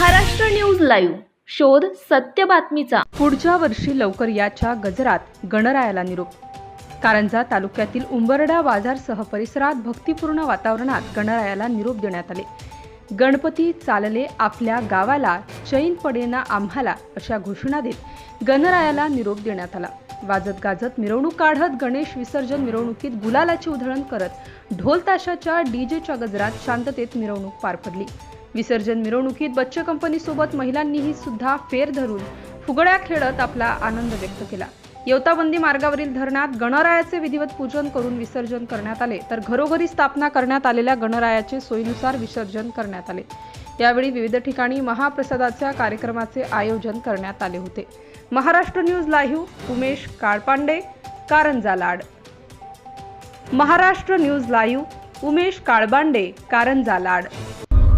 Maharashtra news live. शोध सत्य बातमीचा. पुढच्या वर्षी लवकर याच्या गजरात गणरायाला निरोप. कारंजा तालुक्यातील उंबरडा बाजारसह परिसरात भक्तिपूर्ण वातावरणात गणरायाला निरोप देण्यात आले. गणपती चालले आपल्या गावाला चैन पडेना आम्हाला अशा घोषणा देत गणरायाला निरोप देण्यात आला. वाजत गाजत मिरवणूक काढत गणेश विसर्जन मिरवणुकीत गुलालाची उधळण करत ढोल ताशाच्या डीजेच्या गजरात शांततेत मिरवणूक पार पडली. विसर्जन मिरवणुकीत बच्च कंपनीसोबत महिलांनीही सुद्धा फेर धरून फुगड्या खेळत आपला आनंद व्यक्त केला. येवताबंदी मार्गावरील धरणात गणरायाचे विधिवत पूजन करून विसर्जन करण्यात आले. तर घरोघरी स्थापना करण्यात आलेल्या गणरायाचे सोयीनुसार विसर्जन करण्यात आले. यावेळी विविध ठिकाणी महाप्रसादाच्या कार्यक्रमाचे आयोजन करण्यात आले होते. Maharashtra news live Umesh Kalpande Karanja Lad Maharashtra news live Umesh Kalbande Karanja Lad